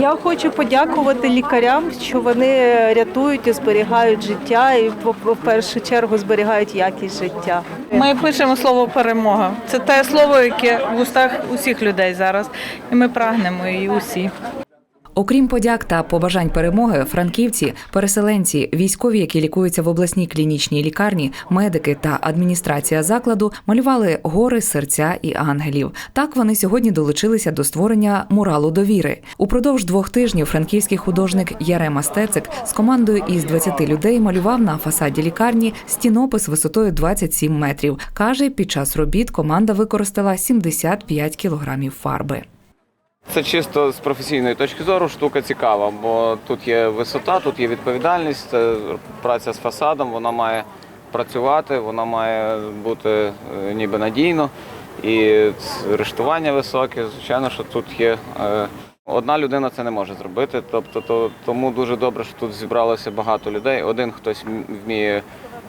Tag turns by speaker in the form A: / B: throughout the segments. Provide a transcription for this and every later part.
A: Я хочу подякувати лікарям, що вони рятують і зберігають життя, і в першу чергу зберігають якість життя.
B: Ми пишемо слово перемога. Це те слово, яке в устах усіх людей зараз, і ми прагнемо її усі.
C: Окрім подяк та побажань перемоги, франківці, переселенці, військові, які лікуються в обласній клінічній лікарні, медики та адміністрація закладу малювали гори, серця і ангелів. Так вони сьогодні долучилися до створення муралу довіри. Упродовж двох тижнів франківський художник Ярема Стецик з командою із 20 людей малював на фасаді лікарні стінопис висотою 27 метрів. каже, під час робіт команда використала 75 кілограмів фарби.
D: Це чисто з професійної точки зору штука цікава, бо тут є висота, тут є відповідальність, праця з фасадом, вона має працювати, вона має бути е, ніби надійно. І рештування високе, звичайно, що тут є. е, Одна людина це не може зробити. Тобто, то, тому дуже добре, що тут зібралося багато людей. Один хтось вміє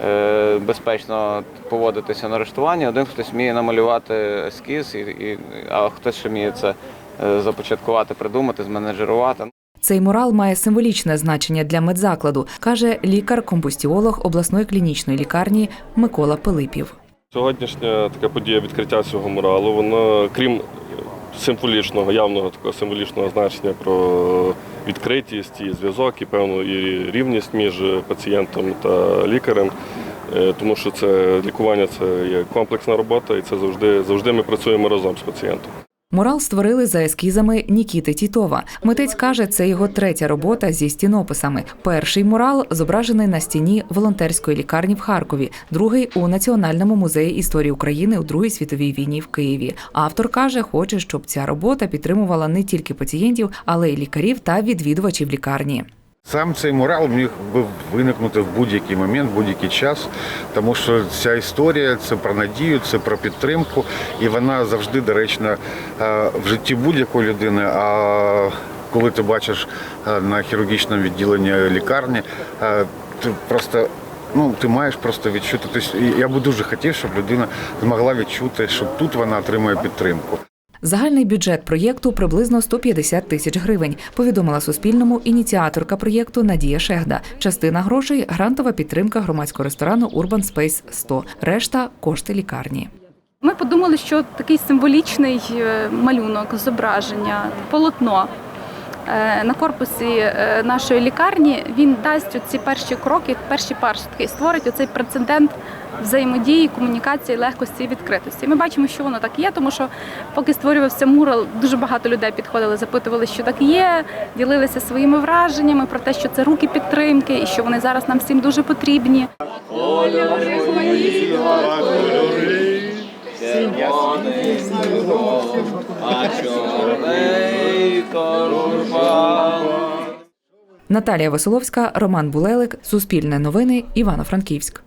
D: е, безпечно поводитися на рештуванні, один хтось вміє намалювати ескіз, і, і, а хтось ще вміє це започаткувати, придумати, зменеджерувати.
C: Цей мурал має символічне значення для медзакладу, каже лікар-компостіолог обласної клінічної лікарні Микола Пилипів.
E: Сьогоднішня така подія відкриття цього муралу, воно крім символічного, явного такого символічного значення про відкритість і зв'язок, і певну і рівність між пацієнтом та лікарем. Е, Тому що це лікування це є комплексна робота, і це завжди завжди ми працюємо разом з пацієнтом.
C: Мурал створили за ескізами Нікіти Тітова. Митець каже, це його третя робота зі стінописами. Перший мурал зображений на стіні волонтерської лікарні в Харкові, другий у Національному музеї історії України у Другій світовій війні в Києві. Автор каже, хоче, щоб ця робота підтримувала не тільки пацієнтів, але й лікарів та відвідувачів лікарні.
F: Сам цей мурал міг би виникнути в будь-який момент, в будь-який час, тому що ця історія це про надію, це про підтримку, і вона завжди доречна е, в житті будь-якої людини. А коли ти бачиш е, на хірургічному відділенні лікарні, е, ти просто ну ти маєш просто відчути. Тобто, я би дуже хотів, щоб людина змогла відчути, що тут вона отримує підтримку.
C: Загальний бюджет проєкту приблизно 150 тисяч гривень. Повідомила Суспільному ініціаторка проєкту Надія Шегда. Частина грошей грантова підтримка громадського ресторану Urban Space 100. Решта кошти лікарні.
G: Ми подумали, що такий символічний е, малюнок, зображення, полотно на корпусі е, нашої лікарні він дасть ці перші кроки, перші паростки, і створить оцей прецедент взаємодії, комунікації, легкості і відкритості. Ми бачимо, що воно так є, тому що поки створювався мурал, дуже багато людей підходили, запитували, що так є, ділилися своїми враженнями про те, що це руки підтримки і що вони зараз нам всім дуже потрібні.
C: Наталія Веселовська, Роман Булелик, Суспільне новини, Івано-Франківськ.